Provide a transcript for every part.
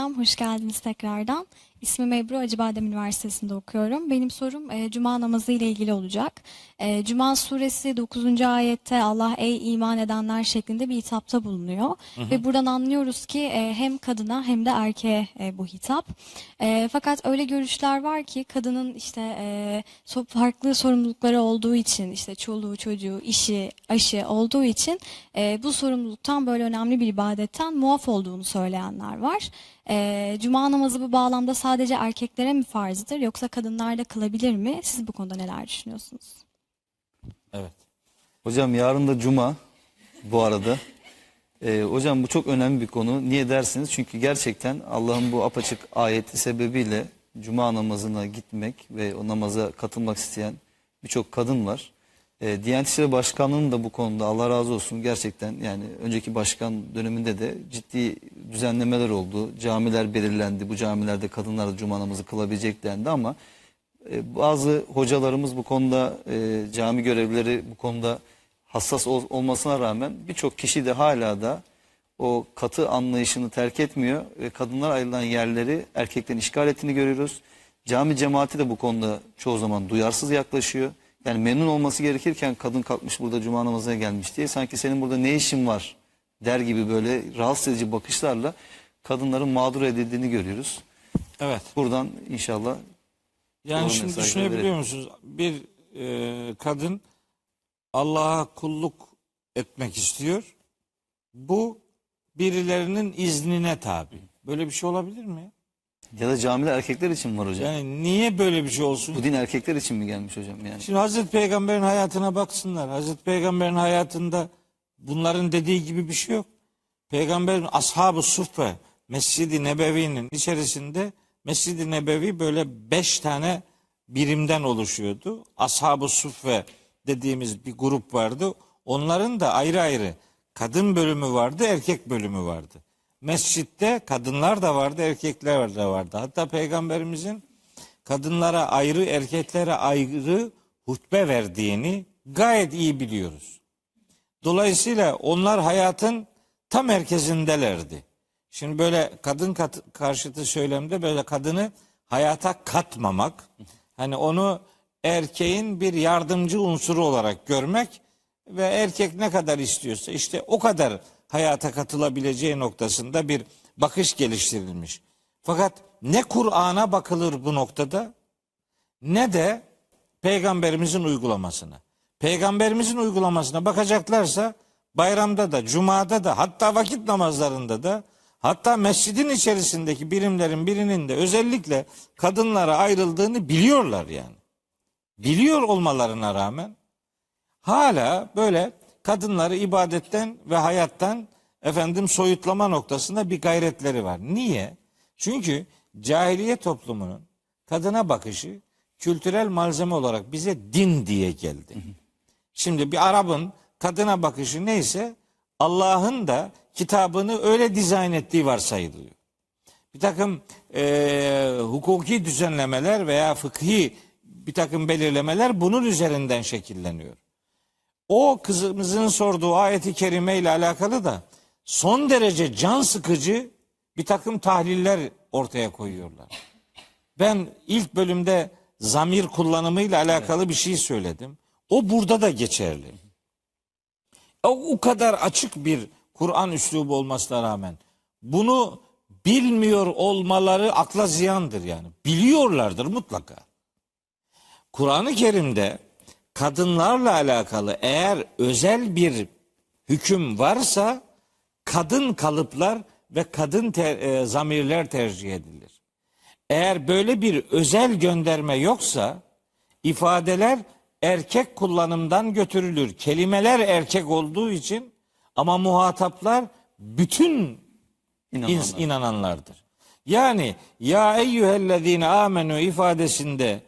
Hoş geldiniz tekrardan. İsmim Ebru, Acıbadem Üniversitesi'nde okuyorum. Benim sorum e, Cuma namazı ile ilgili olacak. E, Cuma suresi 9. ayette Allah ey iman edenler şeklinde bir hitapta bulunuyor. Ve buradan anlıyoruz ki e, hem kadına hem de erkeğe e, bu hitap. E, fakat öyle görüşler var ki kadının işte e, farklı sorumlulukları olduğu için işte çoluğu çocuğu işi aşı olduğu için e, bu sorumluluktan böyle önemli bir ibadetten muaf olduğunu söyleyenler var. E, Cuma namazı bu bağlamda sadece erkeklere mi farzdır yoksa kadınlar da kılabilir mi? Siz bu konuda neler düşünüyorsunuz? Evet. Hocam yarın da cuma bu arada. Ee, hocam bu çok önemli bir konu. Niye dersiniz? Çünkü gerçekten Allah'ın bu apaçık ayeti sebebiyle cuma namazına gitmek ve o namaza katılmak isteyen birçok kadın var. Ee, Diyanet İşleri Başkanlığı'nın da bu konuda Allah razı olsun gerçekten yani önceki başkan döneminde de ciddi düzenlemeler oldu. Camiler belirlendi. Bu camilerde kadınlar cuma namazı kılabilecek dendi ama e, bazı hocalarımız bu konuda e, cami görevlileri bu konuda hassas ol- olmasına rağmen birçok kişi de hala da o katı anlayışını terk etmiyor ve kadınlar ayrılan yerleri erkeklerin işgal ettiğini görüyoruz. Cami cemaati de bu konuda çoğu zaman duyarsız yaklaşıyor. Yani memnun olması gerekirken kadın kalkmış burada cuma namazına gelmiş diye sanki senin burada ne işin var der gibi böyle rahatsız edici bakışlarla kadınların mağdur edildiğini görüyoruz. Evet. Buradan inşallah Yani şimdi düşünebiliyor verelim. musunuz? Bir e, kadın Allah'a kulluk etmek istiyor. Bu birilerinin iznine tabi. Böyle bir şey olabilir mi? Ya da camiler erkekler için mi var hocam? Yani niye böyle bir şey olsun? Bu din erkekler için mi gelmiş hocam yani? Şimdi Hazreti Peygamber'in hayatına baksınlar. Hazreti Peygamber'in hayatında bunların dediği gibi bir şey yok. Peygamberin ashab-ı suffe Mescid-i Nebevi'nin içerisinde Mescid-i Nebevi böyle beş tane birimden oluşuyordu. Ashab-ı suffe dediğimiz bir grup vardı. Onların da ayrı ayrı kadın bölümü vardı, erkek bölümü vardı. Mescitte kadınlar da vardı, erkekler de vardı. Hatta Peygamberimizin kadınlara ayrı, erkeklere ayrı hutbe verdiğini gayet iyi biliyoruz. Dolayısıyla onlar hayatın tam merkezindelerdi. Şimdi böyle kadın kat, karşıtı söylemde böyle kadını hayata katmamak, hani onu erkeğin bir yardımcı unsuru olarak görmek ve erkek ne kadar istiyorsa işte o kadar hayata katılabileceği noktasında bir bakış geliştirilmiş. Fakat ne Kur'an'a bakılır bu noktada ne de peygamberimizin uygulamasına. Peygamberimizin uygulamasına bakacaklarsa bayramda da, cumada da, hatta vakit namazlarında da, hatta mescidin içerisindeki birimlerin birinin de özellikle kadınlara ayrıldığını biliyorlar yani. Biliyor olmalarına rağmen hala böyle kadınları ibadetten ve hayattan efendim soyutlama noktasında bir gayretleri var. Niye? Çünkü cahiliye toplumunun kadına bakışı kültürel malzeme olarak bize din diye geldi. Şimdi bir Arap'ın kadına bakışı neyse Allah'ın da kitabını öyle dizayn ettiği varsayılıyor. Bir takım eee, hukuki düzenlemeler veya fıkhi bir takım belirlemeler bunun üzerinden şekilleniyor. O kızımızın sorduğu ayeti kerime ile alakalı da son derece can sıkıcı bir takım tahliller ortaya koyuyorlar. Ben ilk bölümde zamir kullanımıyla alakalı bir şey söyledim. O burada da geçerli. O, o kadar açık bir Kur'an üslubu olmasına rağmen bunu bilmiyor olmaları akla ziyandır yani. Biliyorlardır mutlaka. Kur'an-ı Kerim'de kadınlarla alakalı eğer özel bir hüküm varsa kadın kalıplar ve kadın ter- e, zamirler tercih edilir. Eğer böyle bir özel gönderme yoksa ifadeler erkek kullanımdan götürülür. Kelimeler erkek olduğu için ama muhataplar bütün İnananlar. ins- inananlardır. Yani ya eyyühellezine amenu ifadesinde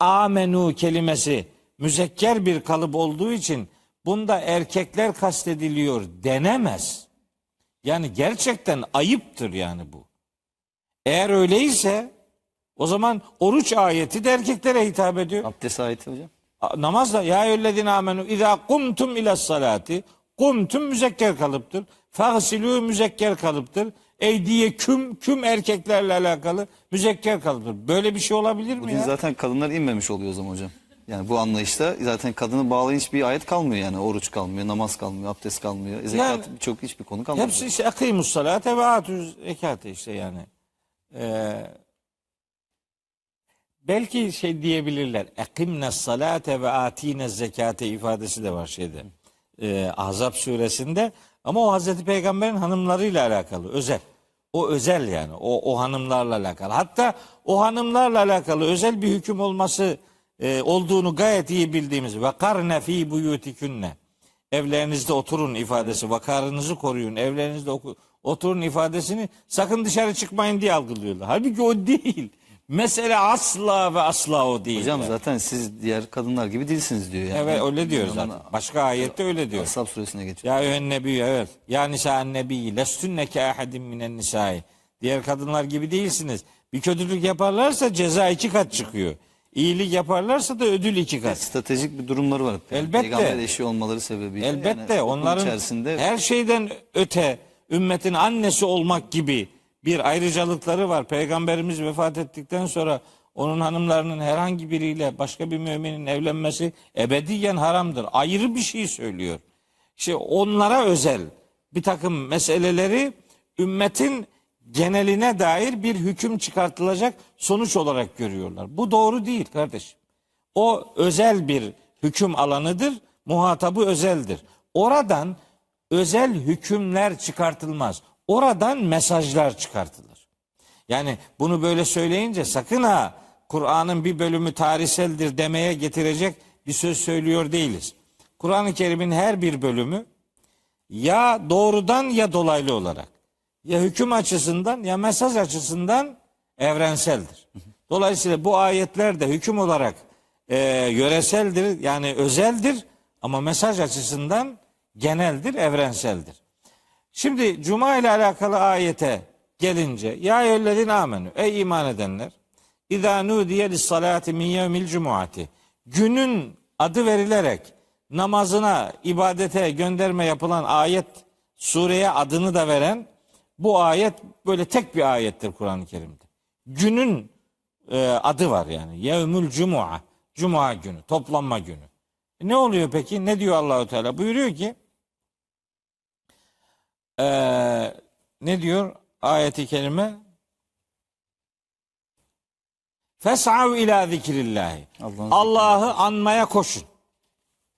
amenu kelimesi müzekker bir kalıp olduğu için bunda erkekler kastediliyor denemez. Yani gerçekten ayıptır yani bu. Eğer öyleyse o zaman oruç ayeti de erkeklere hitap ediyor. Abdest ayeti hocam. A- Namaz da ya eyyühellezine amenu izâ kumtum ila salati kumtum müzekker kalıptır. Fagsilû müzekker kalıptır. Eydiye küm küm erkeklerle alakalı müzekker kalıptır. Böyle bir şey olabilir Bu mi din ya? zaten kadınlar inmemiş oluyor o zaman hocam. Yani bu anlayışta zaten kadını bağlayan hiçbir ayet kalmıyor yani. Oruç kalmıyor, namaz kalmıyor, abdest kalmıyor. Zekat Yani- birçok hiçbir konu kalmıyor. Hepsi işte akimus salate ve atuz zekate işte yani. Ee, belki şey diyebilirler. Ekimne salate ve atine zekate ifadesi de var şeyde. Ee, Ahzab suresinde. Ama o Hazreti Peygamber'in hanımlarıyla alakalı. Özel. O özel yani. O, o hanımlarla alakalı. Hatta o hanımlarla alakalı özel bir hüküm olması e, olduğunu gayet iyi bildiğimiz ve karne fi buyutikunne evlerinizde oturun ifadesi, vakarınızı koruyun, evlerinizde oku- oturun ifadesini sakın dışarı çıkmayın diye algılıyorlar. Halbuki o değil. Mesele asla ve asla o değil. Hocam yani. zaten siz diğer kadınlar gibi değilsiniz diyor yani. Evet öyle diyor zaten. Başka ayette öyle diyor. Ashab suresine geçiyor. Ya eyyühen nebi evet. Ya nisa nebi lestunne ke ahadin minen nisai. Diğer kadınlar gibi değilsiniz. Bir kötülük yaparlarsa ceza iki kat çıkıyor. İyilik yaparlarsa da ödül iki kat. Stratejik bir durumları var. Yani Elbette. Peygamber eşi olmaları sebebiyle. Elbette yani onların içerisinde her şeyden öte ümmetin annesi olmak gibi bir ayrıcalıkları var. Peygamberimiz vefat ettikten sonra onun hanımlarının herhangi biriyle başka bir müminin evlenmesi ebediyen haramdır. Ayrı bir şey söylüyor. İşte onlara özel bir takım meseleleri ümmetin geneline dair bir hüküm çıkartılacak sonuç olarak görüyorlar. Bu doğru değil kardeşim. O özel bir hüküm alanıdır. Muhatabı özeldir. Oradan özel hükümler çıkartılmaz. Oradan mesajlar çıkartılır. Yani bunu böyle söyleyince sakın ha Kur'an'ın bir bölümü tarihseldir demeye getirecek bir söz söylüyor değiliz. Kur'an-ı Kerim'in her bir bölümü ya doğrudan ya dolaylı olarak ya hüküm açısından ya mesaj açısından evrenseldir. Dolayısıyla bu ayetler de hüküm olarak e, yöreseldir yani özeldir ama mesaj açısından geneldir, evrenseldir. Şimdi cuma ile alakalı ayete gelince ya eyyühellezine amenü ey iman edenler İzâ nudiye lissalâti min yevmil cumuati günün adı verilerek namazına, ibadete gönderme yapılan ayet sureye adını da veren bu ayet böyle tek bir ayettir Kur'an-ı Kerim'de. Günün e, adı var yani. Yevmül cuma. Cuma günü, toplanma günü. E, Ne oluyor peki? Ne diyor Allahu Teala? Buyuruyor ki ee, ne diyor ayeti kerime? Fes'av ila zikrillahi. Allah'ı anmaya koşun.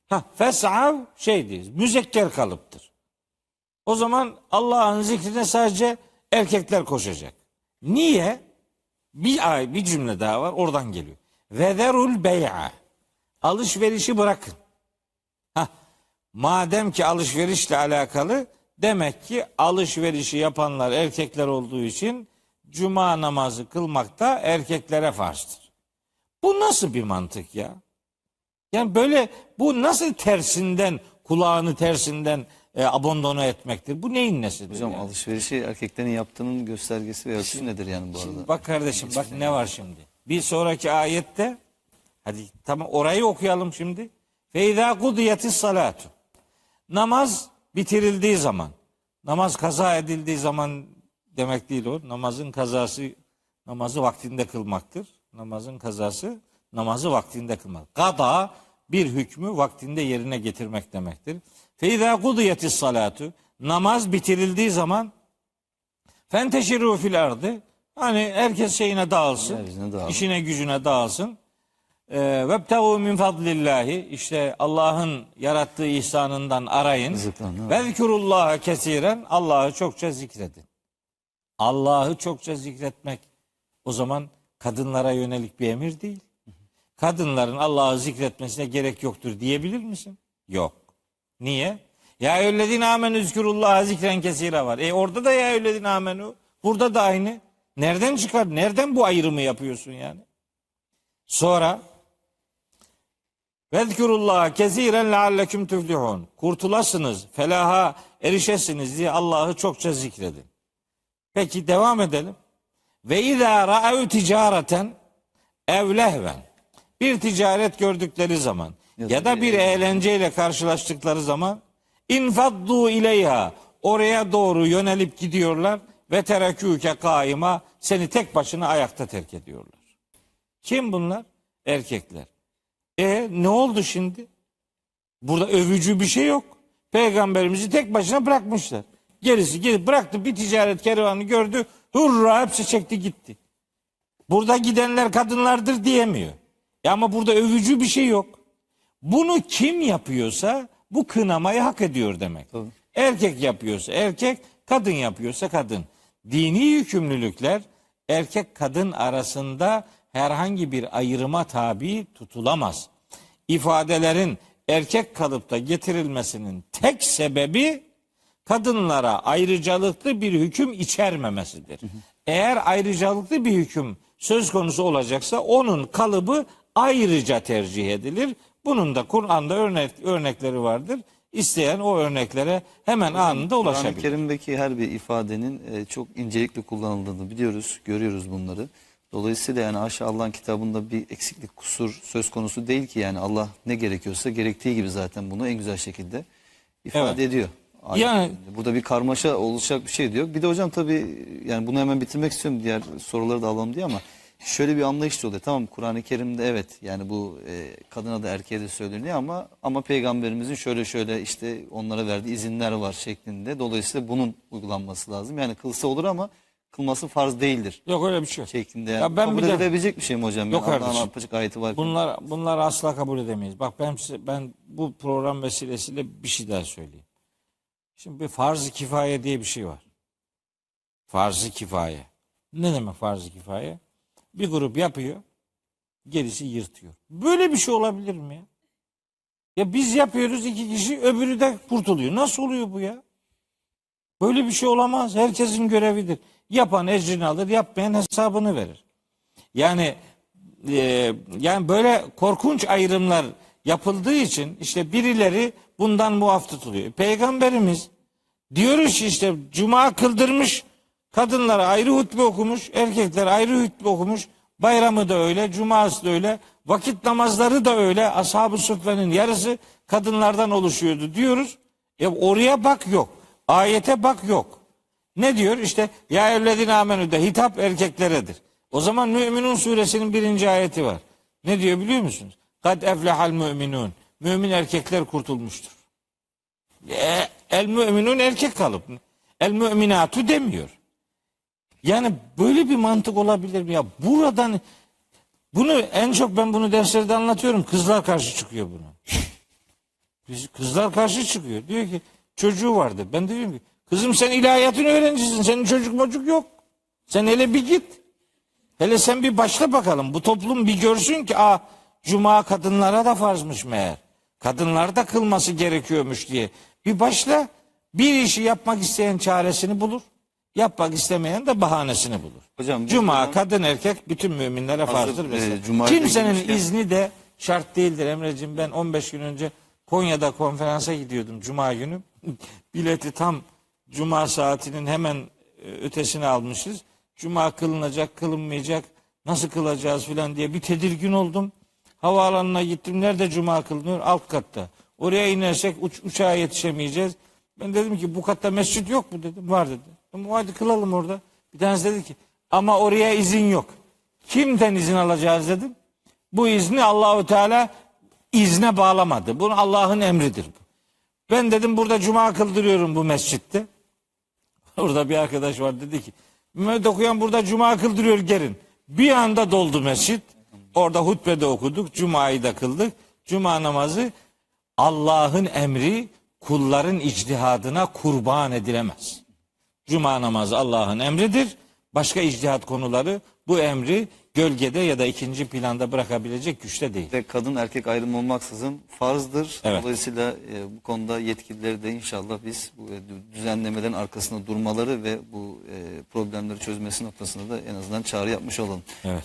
Ha, fes'av şeydir, müzekker kalıptır. O zaman Allah'ın zikrine sadece erkekler koşacak. Niye? Bir ay, bir cümle daha var, oradan geliyor. Vederul bey'a. Alışverişi bırakın. Ha, madem ki alışverişle alakalı demek ki alışverişi yapanlar erkekler olduğu için cuma namazı kılmak da erkeklere farzdır. Bu nasıl bir mantık ya? Yani böyle bu nasıl tersinden kulağını tersinden e, abandone etmektir? Bu neyin nesidir? Hocam yani? alışverişi erkeklerin yaptığının göstergesi ve ölçüsü nedir yani bu arada? Bak kardeşim bak ne var şimdi. Bir sonraki ayette hadi tamam orayı okuyalım şimdi. Feyda kudiyetis salatu. Namaz bitirildiği zaman, namaz kaza edildiği zaman demek değil o. Namazın kazası namazı vaktinde kılmaktır. Namazın kazası namazı vaktinde kılmak. Kada bir hükmü vaktinde yerine getirmek demektir. Feyda kudiyetis salatu. Namaz bitirildiği zaman Fenteşiru fil ardı. Hani herkes şeyine dağılsın. İşine gücüne dağılsın. Vebtehu min fadlillahi. işte Allah'ın yarattığı ihsanından arayın. Ve zikurullaha kesiren. Allah'ı çokça zikredin. Allah'ı çokça zikretmek o zaman kadınlara yönelik bir emir değil. Kadınların Allah'ı zikretmesine gerek yoktur diyebilir misin? Yok. Niye? Ya eyyühellezine amenü zikrullaha zikren kesira var. E orada da ya eyyühellezine amenü. Burada da aynı. Nereden çıkar? Nereden bu ayrımı yapıyorsun yani? Sonra Vezkurullaha kesiren lealleküm tuflihun. Kurtulasınız, felaha erişesiniz diye Allah'ı çokça zikredin. Peki devam edelim. Ve izâ ra'ev ticareten ev lehven. Bir ticaret gördükleri zaman ya da bir eğlenceyle karşılaştıkları zaman infaddu ileyha oraya doğru yönelip gidiyorlar ve terekûke kaima seni tek başına ayakta terk ediyorlar. Kim bunlar? Erkekler. E ne oldu şimdi? Burada övücü bir şey yok. Peygamberimizi tek başına bırakmışlar. Gerisi geri bıraktı bir ticaret kervanı gördü. Hurra hepsi çekti gitti. Burada gidenler kadınlardır diyemiyor. Ya ama burada övücü bir şey yok. Bunu kim yapıyorsa bu kınamayı hak ediyor demek. Tabii. Erkek yapıyorsa erkek, kadın yapıyorsa kadın. Dini yükümlülükler erkek kadın arasında herhangi bir ayrıma tabi tutulamaz. İfadelerin erkek kalıpta getirilmesinin tek sebebi kadınlara ayrıcalıklı bir hüküm içermemesidir. Eğer ayrıcalıklı bir hüküm söz konusu olacaksa onun kalıbı ayrıca tercih edilir. Bunun da Kur'an'da örnek, örnekleri vardır. İsteyen o örneklere hemen anında Kur'an-ı ulaşabilir. Kerim'deki her bir ifadenin e, çok incelikli kullanıldığını biliyoruz, görüyoruz bunları. Dolayısıyla yani aşağı Allah'ın kitabında bir eksiklik, kusur söz konusu değil ki yani Allah ne gerekiyorsa gerektiği gibi zaten bunu en güzel şekilde ifade Evet. ediyor. Yani- Yani burada bir karmaşa oluşacak bir şey diyor. Bir de hocam tabii yani bunu hemen bitirmek istiyorum diğer soruları da alalım diye ama şöyle bir anlayış da oluyor. Tamam Kur'an-ı Kerim'de evet yani bu e, kadına da erkeğe de söyleniyor ama ama peygamberimizin şöyle şöyle işte onlara verdiği izinler var şeklinde. Dolayısıyla bunun uygulanması lazım. Yani kılsa olur ama kılması farz değildir Yok öyle bir şey yok. şeklinde. Ya ben Kabul bir de- edilebilecek bir şey mi hocam? Yok Yani Allah'ın kardeşim. apaçık ayeti var. Bunlar bunlar asla kabul edemeyiz. Bak ben size, ben bu program vesilesiyle bir şey daha söyleyeyim. Şimdi bir farz-ı kifaye diye bir şey var. Farz-ı kifaye. Ne demek farz-ı kifaye? Bir grup yapıyor, gerisi yırtıyor. Böyle bir şey olabilir mi ya? Ya biz yapıyoruz iki kişi, öbürü de kurtuluyor. Nasıl oluyor bu ya? Böyle bir şey olamaz. Herkesin görevidir. Yapan ecrini alır, yapmayan hesabını verir. Yani e, yani böyle korkunç ayrımlar yapıldığı için işte birileri bundan muaf tutuluyor. Peygamberimiz diyoruz işte cuma kıldırmış, kadınlara ayrı hutbe okumuş, erkekler ayrı hutbe okumuş. Bayramı da öyle, cuması da öyle, vakit namazları da öyle. Ashab-ı suffenin yarısı kadınlardan oluşuyordu diyoruz. E oraya bak yok. Ayete bak yok. Ne diyor? İşte ya evledine amenü de hitap erkekleredir. O zaman Müminun suresinin birinci ayeti var. Ne diyor biliyor musunuz? Kad eflehal müminun. Mümin erkekler kurtulmuştur. E, el müminun erkek kalıp. El müminatu demiyor. Yani böyle bir mantık olabilir mi? Ya buradan bunu en çok ben bunu derslerde anlatıyorum. Kızlar karşı çıkıyor buna. Kızlar karşı çıkıyor. Diyor ki çocuğu vardı. Ben diyorum ki kızım sen ilahiyatın öğrencisin. Senin çocuk mocuk yok. Sen hele bir git. Hele sen bir başla bakalım. Bu toplum bir görsün ki aa cuma kadınlara da farzmış meğer. Kadınlar da kılması gerekiyormuş diye. Bir başla. Bir işi yapmak isteyen çaresini bulur. Yapmak istemeyen de bahanesini bulur. Hocam, bu cuma zaman- kadın erkek bütün müminlere farzdır. e, mesela. Cuma'ya Kimsenin izni de şart değildir Emre'cim. Ben 15 gün önce Konya'da konferansa gidiyordum Cuma günü. Bileti tam Cuma saatinin hemen e, ötesine almışız. Cuma kılınacak, kılınmayacak, nasıl kılacağız filan diye bir tedirgin oldum. Havaalanına gittim. Nerede Cuma kılınıyor? Alt katta. Oraya inersek uç, uçağa yetişemeyeceğiz. Ben dedim ki bu katta mescit yok mu dedim. Var dedi. Tamam hadi kılalım orada. Bir tanesi dedi ki ama oraya izin yok. Kimden izin alacağız dedim. Bu izni Allahu Teala izne bağlamadı. Bu Allah'ın emridir. Ben dedim burada cuma kıldırıyorum bu mescitte. Orada bir arkadaş var dedi ki Mehmet okuyan burada cuma kıldırıyor gelin. Bir anda doldu mescit. Orada hutbede okuduk. Cuma'yı da kıldık. Cuma namazı Allah'ın emri kulların icdihadına kurban edilemez. Cuma namazı Allah'ın emridir. Başka icdihat konuları bu emri gölgede ya da ikinci planda bırakabilecek güçte değil. Ve kadın erkek ayrımı olmaksızın farzdır. Evet. Dolayısıyla e, bu konuda yetkilileri de inşallah biz bu e, düzenlemelerin arkasında durmaları ve bu e, problemleri çözmesi noktasında da en azından çağrı yapmış olalım. Evet.